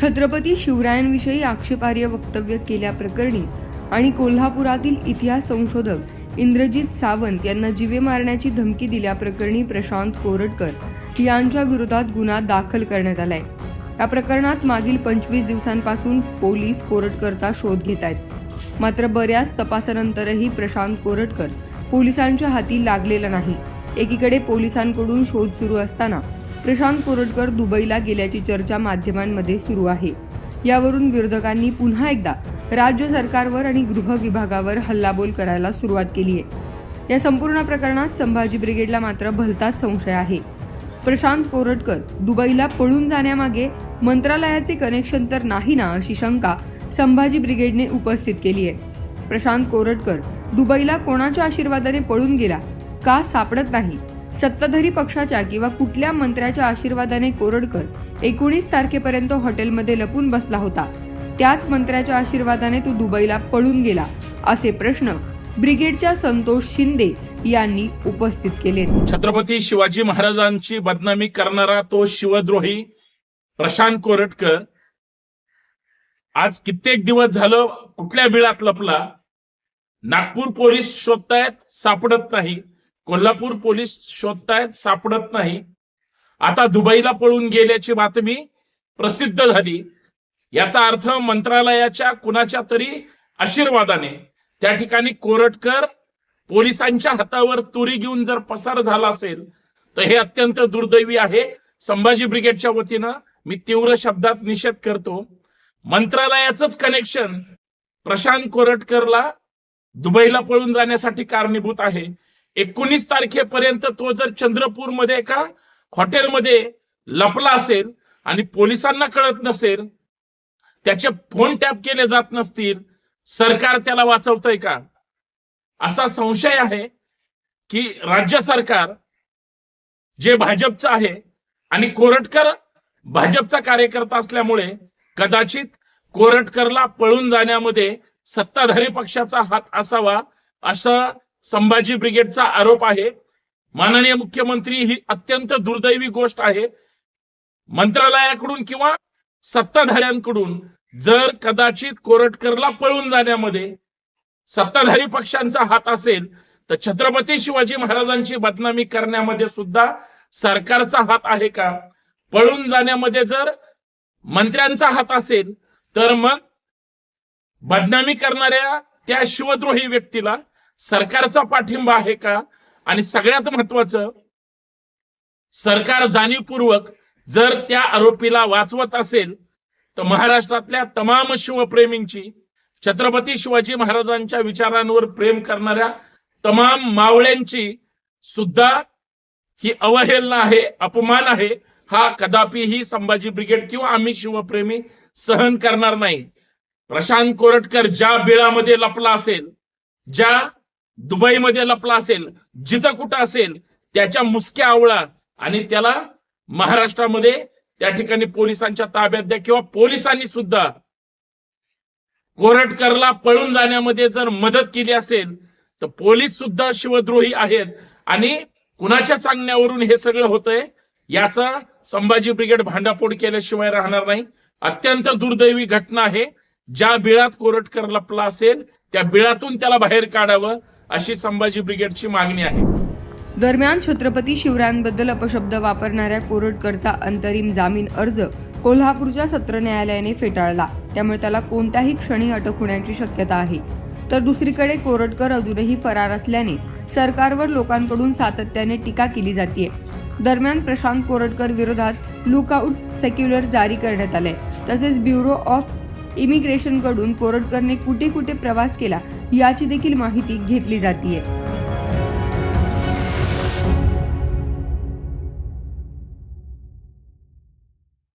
छत्रपती शिवरायांविषयी आक्षेपार्ह वक्तव्य केल्याप्रकरणी आणि कोल्हापुरातील इतिहास संशोधक इंद्रजित सावंत यांना जीवे मारण्याची धमकी दिल्याप्रकरणी प्रशांत कोरटकर यांच्या विरोधात गुन्हा दाखल करण्यात आलाय. या प्रकरणात मागील पंचवीस दिवसांपासून पोलीस कोरटकरचा शोध घेत आहेत. मात्र बऱ्याच तपासानंतरही प्रशांत कोरटकर पोलिसांच्या हाती लागलेला नाही. एकीकडे पोलिसांकडून शोध सुरू असताना प्रशांत कोरटकर दुबईला गेल्याची चर्चा माध्यमांमध्ये सुरू आहे. यावरून विरोधकांनी पुन्हा एकदा राज्य सरकारवर आणि गृह विभागावर हल्लाबोल करायला सुरुवात केली आहे या संपूर्ण प्रकरणात संभाजी ब्रिगेडला मात्र भलताच संशय आहे. प्रशांत कोरटकर दुबईला पळून जाण्यामागे मंत्रालयाचे कनेक्शन तर नाही ना अशी शंका संभाजी ब्रिगेडने उपस्थित केली आहे प्रशांत कोरटकर दुबईला कोणाच्या आशीर्वादाने पळून गेला? का सापडत नाही? सत्ताधारी पक्षाच्या किंवा कुठल्या मंत्र्याच्या आशीर्वादाने कोरडकर एकोणीस तारखेपर्यंत हॉटेलमध्ये लपून बसला होता. त्याच मंत्र्याच्या आशीर्वादाने तो दुबईला पळून गेला असे प्रश्न ब्रिगेडच्या संतोष शिंदे यांनी उपस्थित केले. छत्रपती शिवाजी महाराजांची बदनामी करणारा तो शिवद्रोही प्रशांत कोरटकर आज कित्येक दिवस झालं कुठल्या बिळात लपला नागपूर पोलीस शोधतायत सापडत नाही. कोल्हापूर पोलीस शोधतायत सापडत नाही. आता दुबईला पळून गेल्याची बातमी प्रसिद्ध झाली. याचा अर्थ मंत्रालयाच्या कुणाच्या तरी आशीर्वादाने त्या ठिकाणी कोरटकर पोलिसांच्या हातावर तुरी घेऊन जर पसार झाला असेल तर हे अत्यंत दुर्दैवी आहे. संभाजी ब्रिगेडच्या वतीनं मी तीव्र शब्दात निषेध करतो. मंत्रालयाचंच कनेक्शन प्रशांत कोरटकरला दुबईला पळून जाण्यासाठी कारणीभूत आहे. एकोणीस तारखेपर्यंत तो जर चंद्रपूरमध्ये एका हॉटेलमध्ये लपला असेल आणि पोलिसांना कळत नसेल त्याचे फोन टॅप केले जात नसतील सरकार त्याला वाचवतंय का? असा संशय आहे की राज्य सरकार जे भाजपचं आहे आणि कोरटकर भाजपचा कार्यकर्ता असल्यामुळे कदाचित कोरटकरला पळून जाण्यामध्ये सत्ताधारी पक्षाचा हात असावा असं संभाजी ब्रिगेडचा आरोप आहे. माननीय मुख्यमंत्री ही अत्यंत दुर्दैवी गोष्ट आहे. मंत्रालयाकडून किंवा सत्ताधाऱ्यांकडून जर कदाचित कोरटकरला पळून जाण्यामध्ये सत्ताधारी पक्षांचा हात असेल तर छत्रपती शिवाजी महाराजांची बदनामी करण्यामध्ये सुद्धा सरकारचा हात आहे का? पळून जाण्यामध्ये जर मंत्र्यांचा हात असेल तर मग बदनामी करणाऱ्या त्या शिवद्रोही व्यक्तीला सरकारचा पाठिंबा आहे का? आणि सगळ्यात महत्वाचं सरकार जाणीवपूर्वक जर त्या आरोपीला वाचवत असेल तर महाराष्ट्रातल्या तमाम शिवप्रेमींची छत्रपती शिवाजी महाराजांच्या विचारांवर प्रेम करणाऱ्या तमाम मावळ्यांची सुद्धा ही अवहेलना आहे अपमान आहे. हा कदापि ही संभाजी ब्रिगेड किंवा आम्ही शिवप्रेमी सहन करणार नाही. प्रशांत कोरटकर ज्या बिळामध्ये लपला असेल ज्या दुबईमध्ये लपला असेल जिथं कुठं असेल त्याच्या मुसक्या आवळा आणि त्याला महाराष्ट्रामध्ये त्या ठिकाणी पोलिसांच्या ताब्यात द्या किंवा पोलिसांनी सुद्धा कोरटकरला पळून जाण्यामध्ये जर मदत केली असेल तर पोलीस सुद्धा शिवद्रोही आहेत. आणि कुणाच्या सांगण्यावरून हे सगळं होतंय याचा संभाजी ब्रिगेड भांडाफोड केल्याशिवाय राहणार नाही. अत्यंत दुर्दैवी घटना आहे. ज्या बिळात कोरटकर लपला असेल त्या बिळातून त्याला बाहेर काढावं. अशी संभाजी ब्रिगेडची मागणी आहे. दरम्यान छत्रपती शिवरायांबद्दल अपशब्द वापरणाऱ्या कोरटकरचा अंतरिम जामीन अर्ज कोल्हापूरच्या सत्र न्यायालयाने फेटाळला. त्यामुळे त्याला कोणत्याही क्षणी अटक होण्याची शक्यता आहे. तर दुसरीकडे कोरटकर अजूनही फरार असल्याने सरकारवर लोकांकडून सातत्याने टीका केली जाते दरम्यान प्रशांत कोरटकर विरोधात लुकआउट सेक्युलर जारी करण्यात आले तसेच ब्युरो ऑफ इमिग्रेशनकडून कोरटकरने कुठे कुठे प्रवास केला याची देखील माहिती घेतली जाते